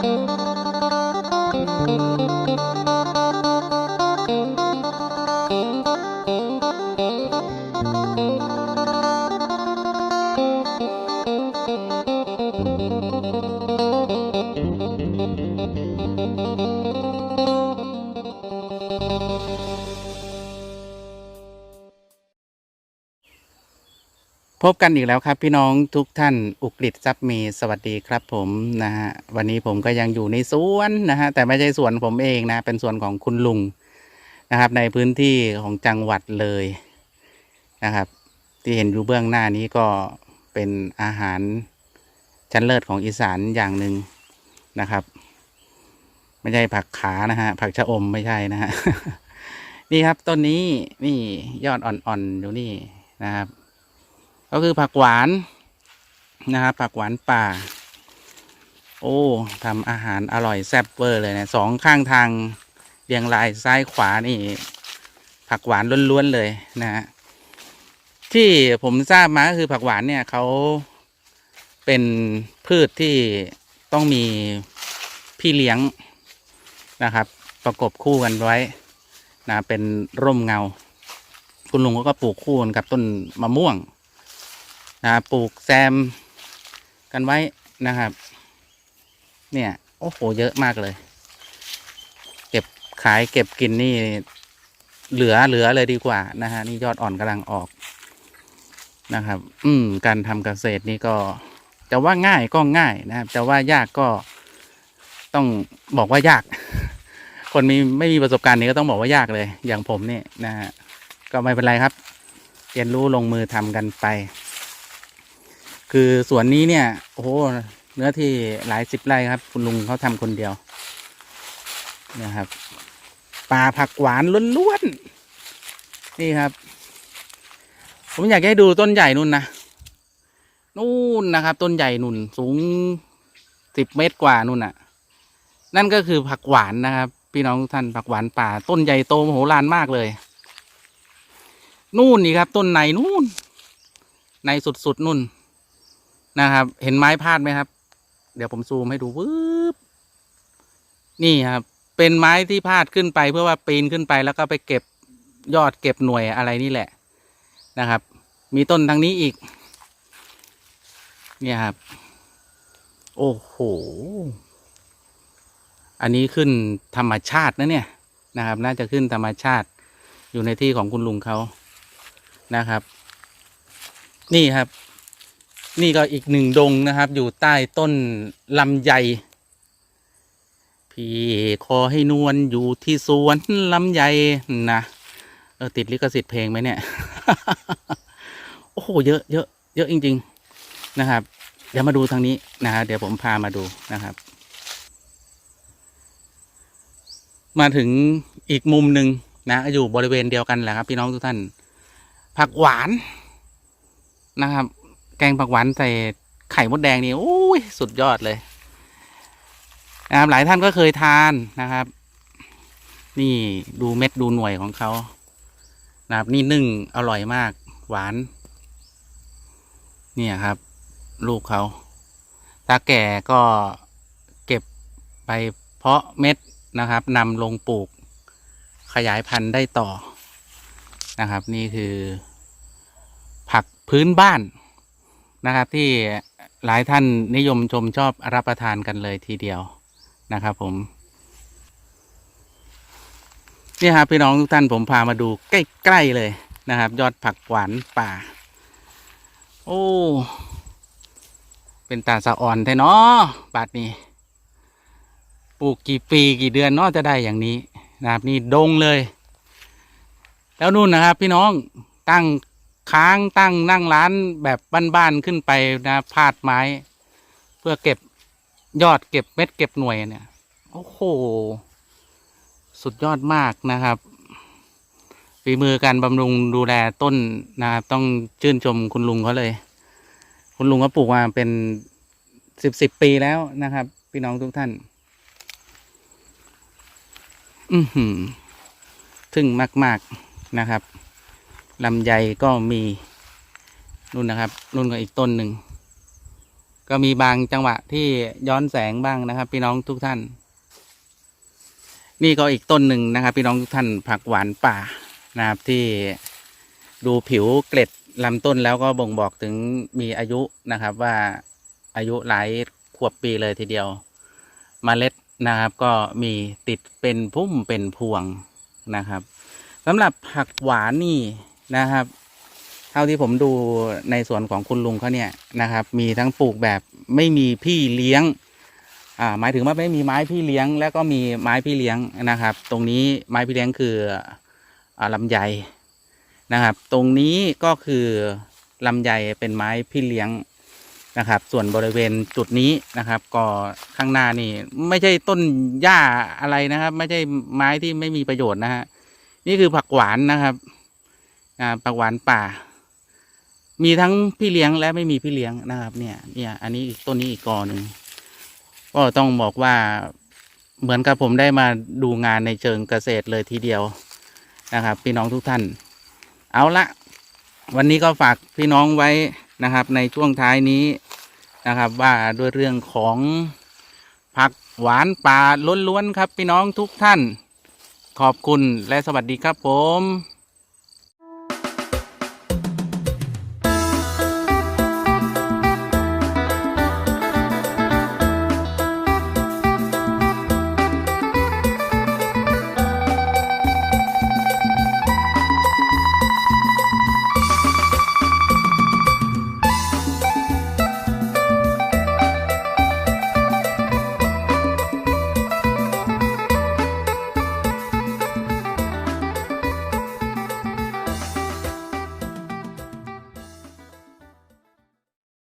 Thank you. พบกันอีกแล้วครับ พี่น้องทุกท่านอุกฤษทรัพย์มีสวัสดีครับผมนะฮะวันนี้ผมก็ยังอยู่ในสวนนะฮะแต่ไม่ใช่สวนผมเองนะ เป็นสวนของคุณลุงนะครับ ในพื้นที่ของจังหวัดเลยนะครับ ที่เห็นอยู่เบื้องหน้านี้ก็เป็นอาหารชั้นเลิศของอีสานอย่างหนึ่งนะครับ ไม่ใช่ผักขานะฮะผักชะอมไม่ใช่นะฮะนี่ครับต้นนี้นี่ยอดอ่อนๆอยู่นี่นะครับ ก็คือผักหวานนะครับผักหวานป่า โอ้ทำอาหารอร่อยแซ่บเวอร์เลยนะสองข้างทางเรียงรายซ้ายขวานี่ ผักหวานล้วนๆเลยนะฮะที่ผมทราบมาก็คือผักหวานเนี่ยเขาเป็นพืชที่ต้องมีพี่เลี้ยงนะครับ ประกบคู่กันไว้นะเป็นร่มเงา คุณลุงเขาก็ปลูกคู่กันกับต้นมะม่วง นะปลูกแซมกันไว้นะครับ เนี่ย โอ้โห เยอะมากเลย เก็บขายเก็บกินนี่ เหลือเหลือเลยดีกว่านะฮะนี่ยอดอ่อนกำลังออกนะครับ อืม การทำเกษตรนี่ก็ จะว่าง่ายก็ง่ายนะครับจะว่ายากก็ต้องบอกว่ายาก คนมีไม่มีประสบการณ์นี้ก็ต้องบอกว่ายากเลย อย่างผมเนี่ยนะฮะก็ไม่เป็นไรครับ เรียนรู้ลงมือทำกันไป คือสวนนี้เนี่ย โอ้โหเนื้อที่หลายสิบไร่ครับ คุณลุงเขาทำคนเดียวนะครับป่าผักหวานล้วนๆนี่ครับ ผมอยากให้ดูต้นใหญ่นู่นนะนู่นนะครับ ต้นใหญ่นุ่นสูงสิบเมตรกว่านู่นน่ะ นั่นก็คือผักหวานนะครับ พี่น้องท่านผักหวานป่า ต้นใหญ่โตมโหฬารมากเลย นู่นนี่ครับ ต้นในนู่นในสุดๆนู่น นะครับ เห็นไม้พาดไหมครับ เดี๋ยวผมซูมให้ดูวืบนี่ครับ เป็นไม้ที่พาดขึ้นไปเพื่อว่าปีนขึ้นไปแล้วก็ไปเก็บยอดเก็บหน่วยอะไรนี่แหละนะครับ มีต้นทางนี้อีก เนี่ยครับ โอ้โห อันนี้ขึ้นธรรมชาตินะเนี่ยนะครับ น่าจะขึ้นธรรมชาติอยู่ในที่ของคุณลุงเขานะครับ นี่ครับ นี่ก็อีกหนึ่งดงนะครับ อยู่ใต้ต้นลำไยพี่ขอให้นวลอยู่ที่สวนลำไยนะเออติดลิขสิทธิ์เพลงไหมเนี่ย โอ้โหเยอะเยอะเยอะจริง ๆนะครับ เดี๋ยวมาดูทางนี้นะฮะเดี๋ยวผมพามาดูนะครับ มาถึงอีกมุมหนึ่งนะอยู่บริเวณเดียวกันแหละครับ พี่น้องทุกท่าน ผักหวานนะครับ แกงผักหวานใส่ไข่มดแดงนี่โอ้ยสุดยอดเลยนะครับหลายท่านก็เคยทานนะครับ นี่ดูเม็ดดูหน่วยของเขานะครับ นี่นึ่งอร่อยมาก หวาน เนี่ยครับ ลูกเขาถ้าแก่ก็เก็บไปเพาะเม็ดนะครับนำลงปลูกขยายพันธุ์ได้ต่อนะครับ นี่คือ ผักพื้นบ้าน นะครับ ที่หลายท่านนิยมชมชอบรับประทานกันเลยทีเดียวนะครับ ผมนี่ครับพี่น้องทุกท่านผมพามาดูใกล้ๆเลยนะครับ ยอดผักหวานป่า โอ้เป็นตาสะอ่อนแท้เนาะบาดนี้ปลูกกี่ปีกี่เดือนเนาะจะได้อย่างนี้นะครับนี่ดงเลย แล้วนู่นนะครับ พี่น้องตั้ง ค้างตั้งนั่งร้านแบบบ้านๆขึ้นไปนะพาดไม้ เพื่อเก็บยอดเก็บเม็ดเก็บหน่วยเนี่ย โอ้โห สุดยอดมากนะครับฝีมือการบำรุงดูแลต้นนะครับ ต้องชื่นชมคุณลุงเขาเลย คุณลุงเขาปลูกมาเป็นสิบสิบปีแล้วนะครับ พี่น้องทุกท่าน อือหือ ทึ่งมาก ๆนะครับ ลำไยก็มีนู่นนะครับนู่นก็อีกต้นหนึ่ง ก็มีบางจังหวะที่ย้อนแสงบ้างนะครับ พี่น้องทุกท่าน นี่ก็อีกต้นหนึ่งนะครับ พี่น้องทุกท่านผักหวานป่านะครับที่ดูผิวเกล็ดลำต้นแล้วก็บ่งบอกถึงมีอายุนะครับ ว่าอายุหลายขวบปีเลยทีเดียวเมล็ดนะครับ ก็มีติดเป็นพุ่มเป็นพวงนะครับสำหรับผักหวานนี่ นะครับ เท่าที่ผมดูในสวนของคุณลุงเขาเนี่ยนะครับ มีทั้งปลูกแบบไม่มีพี่เลี้ยงอ่าหมายถึงว่าไม่มีไม้พี่เลี้ยง แล้วก็มีไม้พี่เลี้ยงนะครับ ตรงนี้ไม้พี่เลี้ยงคืออ่าลำไยนะครับ ตรงนี้ก็คือลำไยเป็นไม้พี่เลี้ยงนะครับ ส่วนบริเวณจุดนี้นะครับ ก็ข้างหน้านี่ไม่ใช่ต้นหญ้าอะไรนะครับ ไม่ใช่ไม้ที่ไม่มีประโยชน์นะฮะนี่คือผักหวานนะครับ อ่าผักหวานป่า มีทั้งพี่เลี้ยงและไม่มีพี่เลี้ยงนะครับ เนี่ย เนี่ยอันนี้อีกต้นนี้อีกกอหนึ่งก็ต้องบอกว่าเหมือนกับผมได้มาดูงานในเชิงเกษตรเลยทีเดียวนะครับ พี่น้องทุกท่าน เอาละวันนี้ก็ฝากพี่น้องไว้นะครับ ในช่วงท้ายนี้นะครับ ว่าด้วยเรื่องของผักหวานป่าล้วนๆครับ พี่น้องทุกท่าน ขอบคุณและสวัสดีครับผม